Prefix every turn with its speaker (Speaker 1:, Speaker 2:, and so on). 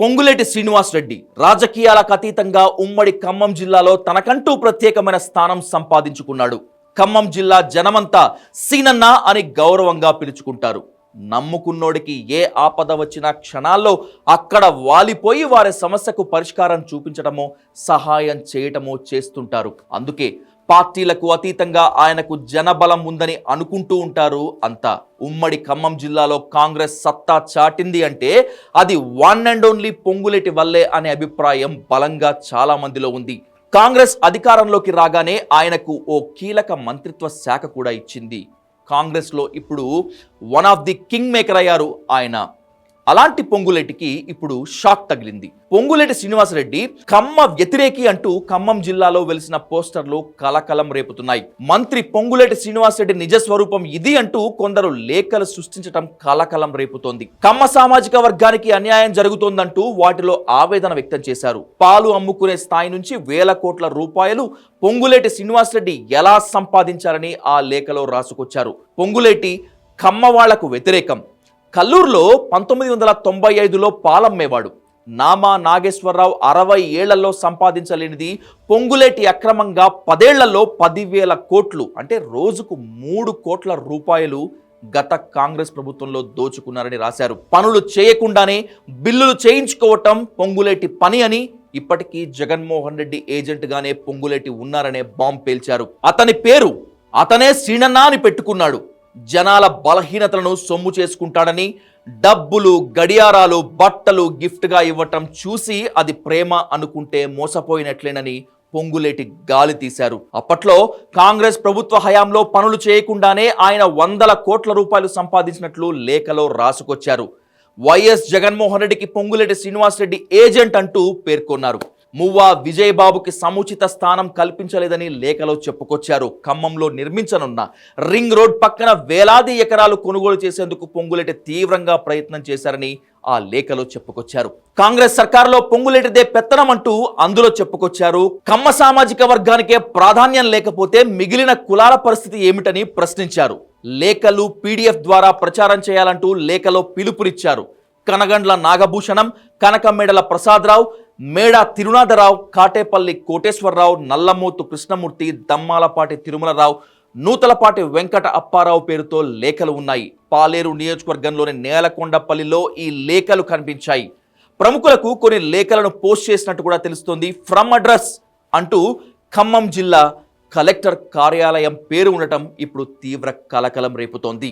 Speaker 1: పొంగులేటి శ్రీనివాస్ రెడ్డి రాజకీయాలకు అతీతంగా ఉమ్మడి ఖమ్మం జిల్లాలో తనకంటూ ప్రత్యేకమైన స్థానం సంపాదించుకున్నాడు. ఖమ్మం జిల్లా జనమంతా సీనన్న అని గౌరవంగా పిలుచుకుంటారు. నమ్ముకున్నోడికి ఏ ఆపద వచ్చినా క్షణాల్లో అక్కడ వాలిపోయి వారి సమస్యకు పరిష్కారం చూపించటమో సహాయం చేయటమో చేస్తుంటారు. అందుకే పార్టీలకు అతీతంగా ఆయనకు జనబలం ఉందని అనుకుంటూ ఉంటారు. అంతా ఉమ్మడి ఖమ్మం జిల్లాలో కాంగ్రెస్ సత్తా చాటింది అంటే అది వన్ అండ్ ఓన్లీ పొంగులేటి వల్లే అనే అభిప్రాయం బలంగా చాలా మందిలో ఉంది. కాంగ్రెస్ అధికారంలోకి రాగానే ఆయనకు ఓ కీలక మంత్రిత్వ శాఖ కూడా ఇచ్చింది. కాంగ్రెస్లో ఇప్పుడు one of the king maker అయ్యారు ఆయన. అలాంటి పొంగులేటికి ఇప్పుడు షాక్ తగిలింది. పొంగులేటి శ్రీనివాసరెడ్డి ఖమ్మ వ్యతిరేకి అంటూ ఖమ్మం జిల్లాలో వెలిసిన పోస్టర్లు కలకలం రేపుతున్నాయి. మంత్రి పొంగులేటి శ్రీనివాసరెడ్డి నిజ స్వరూపం ఇది అంటూ కొందరు లేఖలు సృష్టించటం కలకలం రేపుతోంది. కమ్మ సామాజిక వర్గానికి అన్యాయం జరుగుతోందంటూ వాటిలో ఆవేదన వ్యక్తం చేశారు. పాలు అమ్ముకునే స్థాయి నుంచి వేల కోట్ల రూపాయలు పొంగులేటి శ్రీనివాసరెడ్డి ఎలా సంపాదించారని ఆ లేఖలో రాసుకొచ్చారు. పొంగులేటి కమ్మ వాళ్ళకు వ్యతిరేకం. కల్లూరులో పంతొమ్మిది వందల తొంభై ఐదులో పాలమ్మేవాడు. నామా నాగేశ్వరరావు అరవై ఏళ్ళలో సంపాదించలేనిది పొంగులేటి అక్రమంగా పదేళ్ళలో పదివేల కోట్లు అంటే రోజుకు మూడు కోట్ల రూపాయలు గత కాంగ్రెస్ ప్రభుత్వంలో దోచుకున్నారని రాశారు. పనులు చేయకుండానే బిల్లులు చేయించుకోవటం పొంగులేటి పని అని ఇప్పటికీ జగన్మోహన్ రెడ్డి ఏజెంట్గానే పొంగులేటి ఉన్నారనే బాంబ్ పేల్చారు. అతని పేరు అతనే శ్రీనన్న అని పెట్టుకున్నాడు. జనాల బలహీనతలను సొమ్ము చేసుకుంటాడని డబ్బులు గడియారాలు బట్టలు గిఫ్ట్గా ఇవ్వటం చూసి అది ప్రేమ అనుకుంటే మోసపోయినట్లేనని పొంగులేటి గాలి తీశారు. అప్పట్లో కాంగ్రెస్ ప్రభుత్వ హయాంలో పనులు చేయకుండానే ఆయన వందల కోట్ల రూపాయలు సంపాదించినట్లు లేఖలో రాసుకొచ్చారు. వైఎస్ జగన్మోహన్ రెడ్డికి పొంగులేటి శ్రీనివాసరెడ్డి ఏజెంట్ అంటూ పేర్కొన్నారు. మువ్వా విజయబాబుకి సముచిత స్థానం కల్పించలేదని లేఖలో చెప్పుకొచ్చారు. ఖమ్మంలో నిర్మించనున్న రింగ్ రోడ్ పక్కన వేలాది ఎకరాలు కొనుగోలు చేసేందుకు పొంగులేటి తీవ్రంగా ప్రయత్నం చేశారని ఆ లేఖలో చెప్పుకొచ్చారు. కాంగ్రెస్ సర్కార్లో పొంగులేటిదే పెత్తనం అంటూ అందులో చెప్పుకొచ్చారు. కమ్మ సామాజిక వర్గానికే ప్రాధాన్యం లేకపోతే మిగిలిన కులాల పరిస్థితి ఏమిటని ప్రశ్నించారు. లేఖలు పీడిఎఫ్ ద్వారా ప్రచారం చేయాలంటూ లేఖలో పిలుపునిచ్చారు. కనగండ్ల నాగభూషణం కనకమేడల ప్రసాదరావు మేడ తిరునాథరావు కాటేపల్లి కోటేశ్వరరావు నల్లమూతు కృష్ణమూర్తి దమ్మాలపాటి తిరుమలరావు నూతలపాటి వెంకట అప్పారావు పేరుతో లేఖలు ఉన్నాయి. పాలేరు నియోజకవర్గంలోని నేలకొండపల్లిలో ఈ లేఖలు కనిపించాయి. ప్రముఖులకు కొన్ని లేఖలను పోస్ట్ చేసినట్టు కూడా తెలుస్తోంది. ఫ్రమ్ అడ్రస్ అంటూ ఖమ్మం జిల్లా కలెక్టర్ కార్యాలయం పేరు ఉండటం ఇప్పుడు తీవ్ర కలకలం రేపుతోంది.